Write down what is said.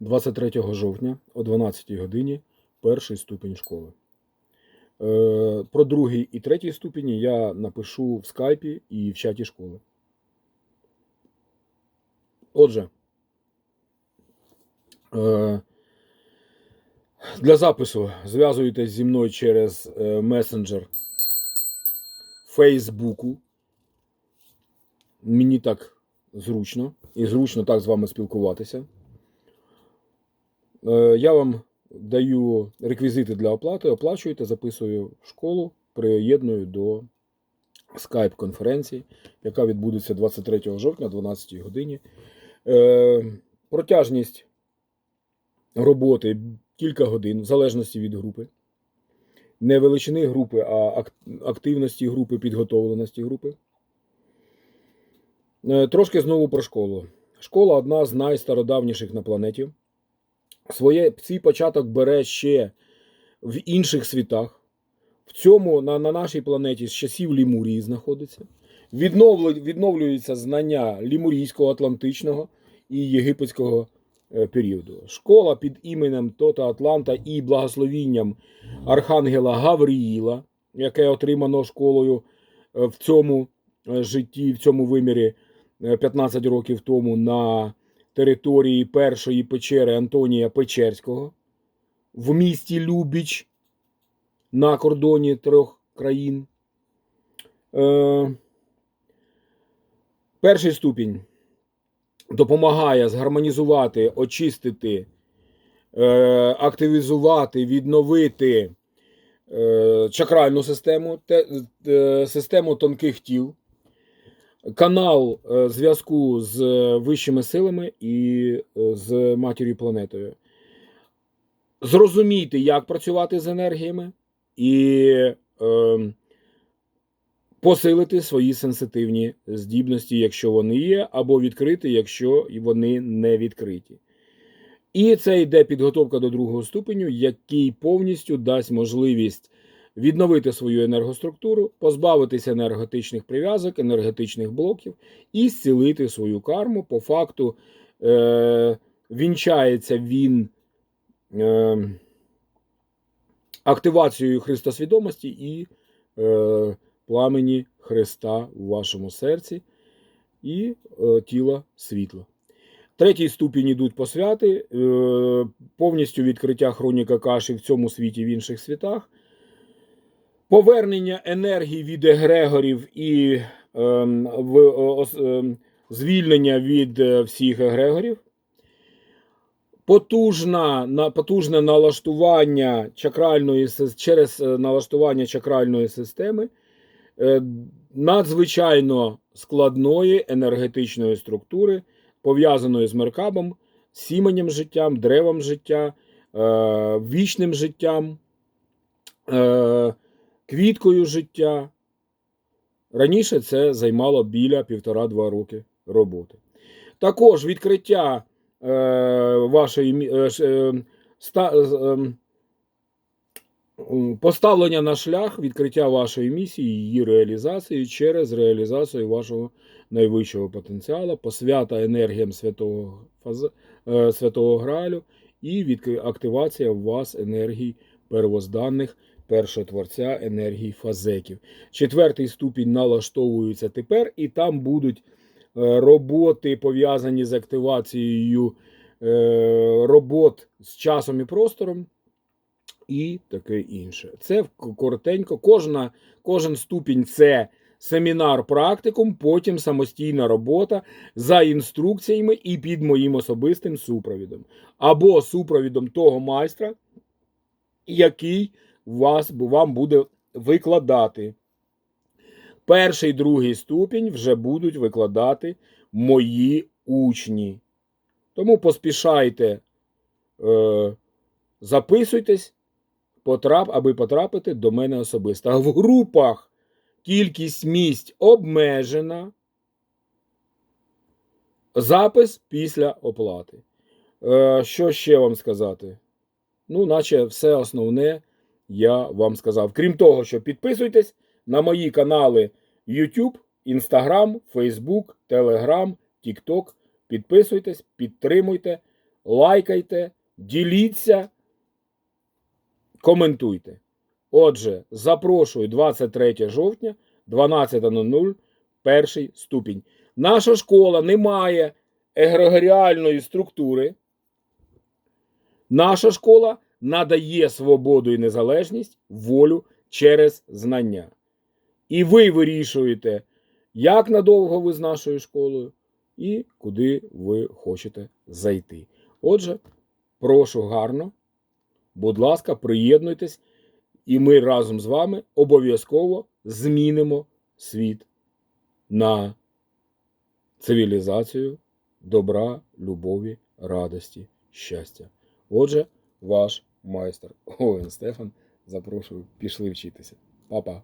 23 жовтня о 12 годині перший ступінь школи. Е, Про другий і третій ступені я напишу в скайпі і в чаті школи. Отже, е, для запису зв'язуєтесь зі мною через е, месенджер Фейсбуку. Мені так зручно і зручно так з вами спілкуватися. Е, Я вам даю реквізити для оплати, оплачуєте, записую в школу, приєдную до скайп-конференції, яка відбудеться 23 жовтня о 12 годині. Е, Протяжність роботи кілька годин, в залежності від групи. Не величини групи, а активності групи, підготовленості групи. Е, Трошки знову про школу. Школа одна з найстародавніших на планеті. Своє свій початок бере ще в інших світах. В цьому на, на нашій планеті з часів Лімурії знаходиться. Відновлю, відновлюються знання лімурійського, атлантичного і єгипетського е, періоду. Школа під іменем Тота Атланта і благословінням Архангела Гавриїла, яке отримано школою е, в цьому е, житті, в цьому вимірі е, 15 років тому на території першої печери Антонія Печерського в місті Любіч на кордоні трьох країн. Е, перший ступінь допомагає згармонізувати, очистити, е, активізувати, відновити е, чакральну систему, те, е, систему тонких тіл, канал е, зв'язку з вищими силами і е, з матір'ю планетою. Зрозумійте, як працювати з енергіями, і е, посилити свої сенситивні здібності, якщо вони є, або відкрити, якщо вони не відкриті. І це йде підготовка до другого ступеню, який повністю дасть можливість відновити свою енергоструктуру, позбавитися енергетичних прив'язок, енергетичних блоків і зцілити свою карму. По факту е, вінчається він е, активацією Христосвідомості і е, пламені Христа в вашому серці і е, тіла світла. Третій ступінь ідуть посвяти, е, повністю відкриття хроніка каші в цьому світі, в інших світах, повернення енергії від егрегорів і е, е, звільнення від е, всіх егрегорів, потужна, на, потужне налаштування чакральної через е, налаштування чакральної системи е, надзвичайно складної енергетичної структури, пов'язаної з меркабом, сіменем життям, древом життя, е, вічним життям, е, квіткою життя. Раніше це займало біля півтора-два роки роботи. Також відкриття е, вашої е, е, ста, е, ем, поставлення на шлях відкриття вашої місії, її реалізації через реалізацію вашого найвищого потенціалу, посвята енергіям святого, е, святого Гралю і активація в вас енергій первозданних першотворця енергій фазеків. Четвертий ступінь налаштовується тепер, і там будуть е, роботи пов'язані з активацією е, робот з часом і простором. І таке інше. Це коротенько. Кожна, кожен ступінь це семінар практикум, потім самостійна робота за інструкціями і під моїм особистим супровідом. Або супровідом того майстра, який вас, вам буде викладати. Перший другий ступінь вже будуть викладати мої учні. Тому поспішайте, е, записуйтесь, потрап, аби потрапити до мене особисто. В групах кількість місць обмежена. Запис після оплати. Е, що ще вам сказати? Ну, наче все основне я вам сказав. Крім того, що підписуйтесь на мої канали YouTube, Instagram, Facebook, Telegram, TikTok. Підписуйтесь, підтримуйте, лайкайте, діліться, коментуйте. Отже, запрошую 23 жовтня, 12.00, перший ступінь. Наша школа не має егрегоріальної структури. Наша школа надає свободу і незалежність, волю через знання. І ви вирішуєте, як надовго ви з нашою школою і куди ви хочете зайти. Отже, прошу гарно, будь ласка, приєднуйтесь, і ми разом з вами обов'язково змінимо світ на цивілізацію добра, любові, радості, щастя. Отже, ваш майстер Овен Стефан. Запрошую, пішли вчитися. Па-па.